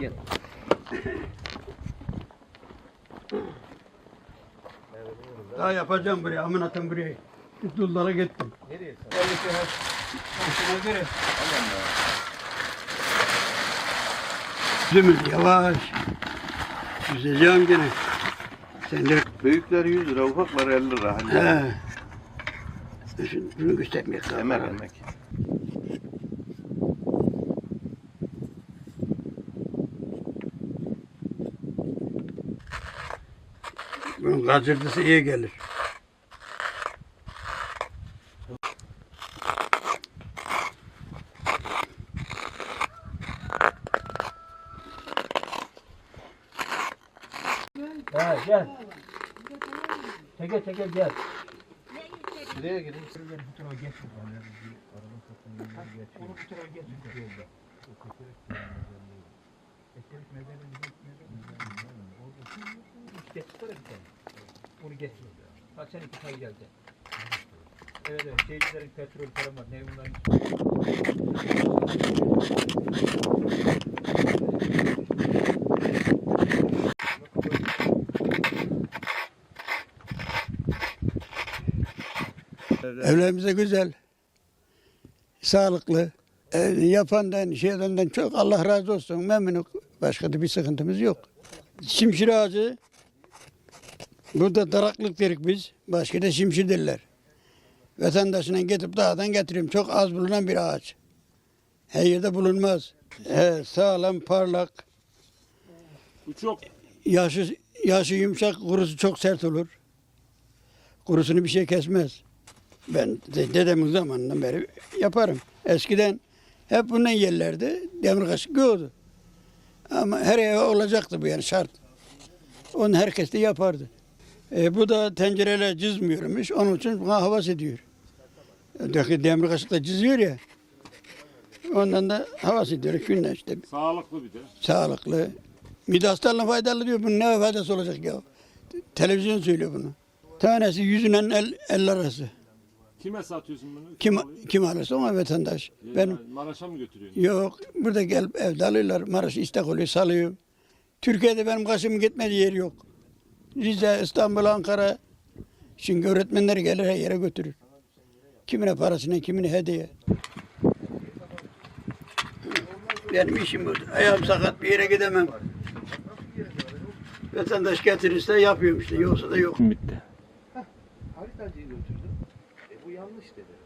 Gel. Daha yapacağım buraya, amınatım buraya. Dullara gittim. Nereye sen? Hoşuna göre. Zümrüt yavaş. Yüzeceğim gene. Sen de Büyükler 100 lira, ufaklar 50 lira. Hani he. Şunu göstermek lazım. emek emek. Bunun kaçırdısı iyi gelir. Ha gel. Çeke çeke gel. Şuraya gidin. Bu tarafa geç. Onu bu tarafa geç. Ekledik mezarı Geç tutar bir tane. Onu geç. Bak sen iki pay geldi. Evet evet. Şeycilerin petrol falan var. Ne bunların? Evlerimize güzel. Sağlıklı. E, yapandan, şeyden çok Allah razı olsun. Memnunum. Başka da bir sıkıntımız yok. Şimşir ağacı. Burada daraklık derik biz. Başka da şimşir derler. Vatandaşına getirip dağdan getiriyorum. Çok az bulunan bir ağaç. Her yerde bulunmaz. He, sağlam, parlak. Bu çok Yaşı, yaşı yumuşak, kurusu çok sert olur. Kurusunu bir şey kesmez. Ben de- dedemin zamanından beri yaparım. Eskiden hep bundan yerlerdi. Demir kaşık yoktu. Ama her eve olacaktı bu yani şart. Onu herkes de yapardı. E, bu da tencereyle cızmıyormuş. Onun için buna havas ediyor. Öteki demir kaşıkla cızıyor ya. Ondan da havas ediyor. Günle işte sağlıklı bir de. sağlıklı. Hastalığına faydalı diyor. Bunun ne faydası olacak ya? Televizyon söylüyor bunu. Tanesi yüzünden el, el arası. Kime satıyorsun bunu? Kim, alıyor? kim alırsa ona vatandaş. Yani Benim Maraş'a mı götürüyorsun? yok. Burada gelip evde alıyorlar. Maraş istek oluyor salıyor. Türkiye'de benim kaşım gitmediği yer yok. Rize, İstanbul, Ankara. Çünkü öğretmenler gelir her yere götürür. Kimine parasına, kimine hediye. Benim işim bu. Ayağım sakat bir yere gidemem. Vatandaş getirirse yapıyorum işte. Yoksa da yok. Bitti. Haritacıyı götürdüm. E bu yanlış dedi.